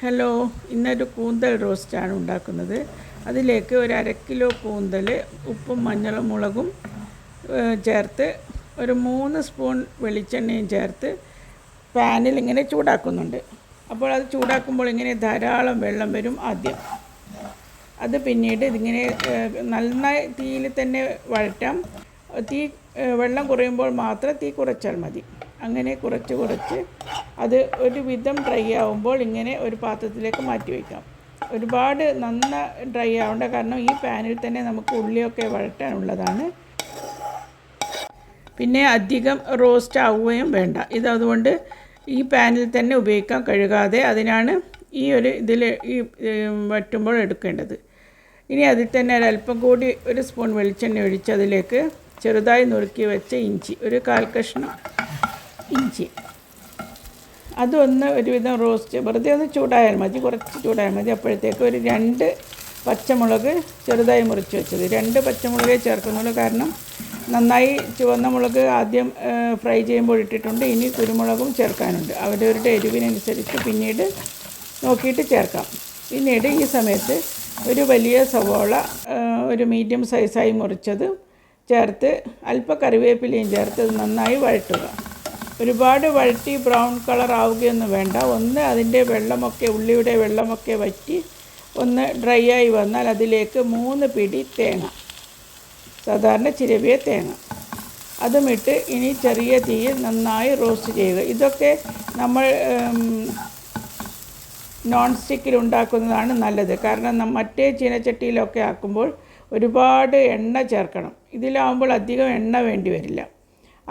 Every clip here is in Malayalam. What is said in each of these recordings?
ഹലോ ഇന്നൊരു കൂന്തൽ റോസ്റ്റാണ് ഉണ്ടാക്കുന്നത്. അതിലേക്ക് ഒരു അര കിലോ കൂന്തൽ ഉപ്പും മഞ്ഞളും മുളകും ചേർത്ത് ഒരു മൂന്ന് സ്പൂൺ വെളിച്ചെണ്ണയും ചേർത്ത് പാനിൽ ഇങ്ങനെ ചൂടാക്കുന്നുണ്ട്. അപ്പോൾ അത് ചൂടാക്കുമ്പോൾ ഇങ്ങനെ ധാരാളം വെള്ളം വരും ആദ്യം. അത് പിന്നീട് ഇതിങ്ങനെ നല്ല തീയിൽ തന്നെ വഴറ്റാം. തീ വെള്ളം കുറയുമ്പോൾ മാത്രം തീ കുറച്ചാൽ മതി. അങ്ങനെ കുറച്ച് കുറച്ച് അത് ഒരു വിധം ഡ്രൈ ആവുമ്പോൾ ഇങ്ങനെ ഒരു പാത്രത്തിലേക്ക് മാറ്റി വയ്ക്കാം ഒരുപാട് നന്ന ഡ്രൈ ആവേണ്ട കാരണം ഈ പാനിൽ തന്നെ നമുക്ക് ഉള്ളിയൊക്കെ വഴറ്റാനുള്ളതാണ് പിന്നെ അധികം റോസ്റ്റ് ആവുകയും വേണ്ട. ഇത് അതുകൊണ്ട് ഈ പാനിൽ തന്നെ ഉപയോഗിക്കാൻ കഴുകാതെ അതിനാണ് ഈ ഒരു ഇതിൽ ഈ വറ്റുമ്പോൾ എടുക്കേണ്ടത്. ഇനി അതിൽ തന്നെ ഒരല്പം കൂടി ഒരു സ്പൂൺ വെളിച്ചെണ്ണ ഒഴിച്ച് അതിലേക്ക് ചെറുതായി നുറുക്കി വെച്ച ഇഞ്ചി ഒരു കാൽ കഷ്ണം ഇഞ്ചി. അതൊന്ന് ഒരുവിധം റോസ്റ്റ് വെറുതെ ഒന്ന് ചൂടായാൽ മതി. കുറച്ച് ചൂടായാൽ മതി. അപ്പോഴത്തേക്ക് ഒരു രണ്ട് പച്ചമുളക് ചെറുതായി മുറിച്ച് വെച്ചത്. രണ്ട് പച്ചമുളകേ ചേർക്കുന്നുള്ളൂ. കാരണം നന്നായി ചുവന്ന മുളക് ആദ്യം ഫ്രൈ ചെയ്യുമ്പോൾ ഇട്ടിട്ടുണ്ട്. ഇനി കുരുമുളകും ചേർക്കാനുണ്ട്. അവരവരുടെ എരിവിനനുസരിച്ച് പിന്നീട് നോക്കിയിട്ട് ചേർക്കാം. പിന്നീട് ഈ സമയത്ത് ഒരു വലിയ സവോള ഒരു മീഡിയം സൈസായി മുറിച്ചത് ചേർത്ത് അല്പ കറിവേപ്പിലയും ചേർത്ത് നന്നായി വഴറ്റുക. ഒരുപാട് വഴറ്റി ബ്രൗൺ കളർ ആവുകയൊന്നും വേണ്ട. ഒന്ന് അതിന്റെ വെള്ളമൊക്കെ ഉള്ളിയുടെ വെള്ളമൊക്കെ വറ്റി ഒന്ന് ഡ്രൈ ആയി വന്നാൽ അതിലേക്ക് മൂന്ന് പിടി തേങ്ങ സാധാരണ ചിരവിയ തേങ്ങ. അതുമിട്ട് ഇനി ചെറിയ തീയിൽ നന്നായി റോസ്റ്റ് ചെയ്യുക. ഇതൊക്കെ നമ്മൾ നോൺ സ്റ്റിക്കിൽ ഉണ്ടാക്കുന്നതാണ് നല്ലത്. കാരണം മറ്റേ ചീനച്ചട്ടിയിലൊക്കെ ആക്കുമ്പോൾ ഒരുപാട് എണ്ണ ചേർക്കണം. ഇതിലാവുമ്പോൾ അധികം എണ്ണ വേണ്ടി വരില്ല.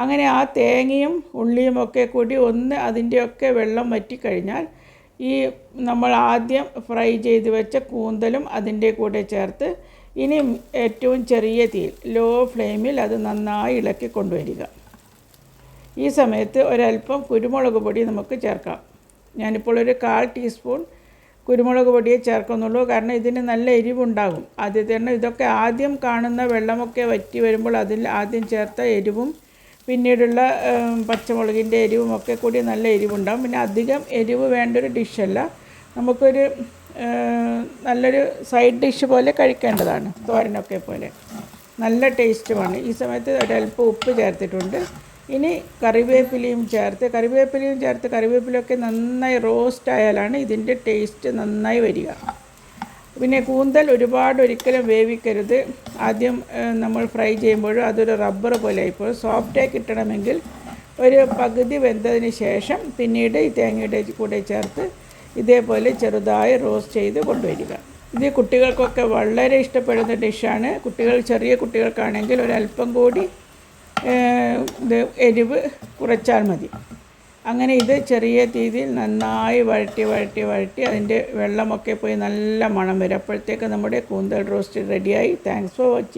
അങ്ങനെ ആ തേങ്ങയും ഉള്ളിയും ഒക്കെ കൂടി ഒന്ന് അതിന്റെയൊക്കെ വെള്ളം വറ്റിക്കഴിഞ്ഞാൽ ഈ നമ്മൾ ആദ്യം ഫ്രൈ ചെയ്ത് വെച്ച കൂന്തലും അതിന്റെ കൂടെ ചേർത്ത് ഇനി ഏറ്റവും ചെറിയ തീയിൽ ലോ ഫ്ലെയിമിൽ അത് നന്നായി ഇളക്കി കൊണ്ടുവരിക. ഈ സമയത്ത് ഒരല്പം കുരുമുളക് പൊടി നമുക്ക് ചേർക്കാം. ഞാനിപ്പോൾ ഒരു കാൽ ടീസ്പൂൺ കുരുമുളക് പൊടിയെ ചേർക്കുന്നുള്ളൂ. കാരണം ഇതിന് നല്ല എരിവുണ്ടാകും. ആദ്യത്തെ ഇതൊക്കെ ആദ്യം കാണുന്ന വെള്ളമൊക്കെ വറ്റി വരുമ്പോൾ അതിൽ ആദ്യം ചേർത്ത എരിവും പിന്നീടുള്ള പച്ചമുളകിന്റെ എരിവും ഒക്കെ കൂടി നല്ല എരിവുണ്ടാകും പിന്നെ അധികം എരിവ് വേണ്ടൊരു ഡിഷല്ല. നമുക്കൊരു നല്ലൊരു സൈഡ് ഡിഷ് പോലെ കഴിക്കേണ്ടതാണ് തോരനൊക്കെ പോലെ. നല്ല ടേസ്റ്റുമാണ്. ഈ സമയത്ത് ഒരല്പം ഉപ്പ് ചേർത്തിട്ടുണ്ട്. ഇനി കറിവേപ്പിലയും ചേർത്ത് കറിവേപ്പിലയും ചേർത്ത് കറിവേപ്പിലയൊക്കെ നന്നായി റോസ്റ്റ് ആയാലാണ് ഇതിന്റെ ടേസ്റ്റ് നന്നായി വരിക. പിന്നെ കൂന്തൽ ഒരുപാട് ഒരിക്കലും വേവിക്കരുത്. ആദ്യം നമ്മൾ ഫ്രൈ ചെയ്യുമ്പോഴും അതൊരു റബ്ബർ പോലെ ഇപ്പോൾ സോഫ്റ്റായി കിട്ടണമെങ്കിൽ ഒരു പകുതി വെന്തതിന് ശേഷം പിന്നീട് ഈ തേങ്ങയുടെ കൂടെ ചേർത്ത് ഇതേപോലെ ചെറുതായി റോസ്റ്റ് ചെയ്ത് കൊണ്ടുവരിക. ഇത് കുട്ടികൾക്കൊക്കെ വളരെ ഇഷ്ടപ്പെടുന്ന ഡിഷാണ്. കുട്ടികൾ ചെറിയ കുട്ടികൾക്കാണെങ്കിൽ ഒരല്പം കൂടി ഇത് എരിവ് കുറച്ചാൽ മതി. അങ്ങനെ ഇത് ചെറിയ രീതിയിൽ നന്നായി വഴറ്റി വഴറ്റി വഴറ്റി അതിന്റെ വെള്ളമൊക്കെ പോയി നല്ല മണം വരും. അപ്പോഴത്തേക്ക് നമ്മുടെ കൂന്തൽ റോസ്റ്റ് റെഡിയായി. Thanks for watching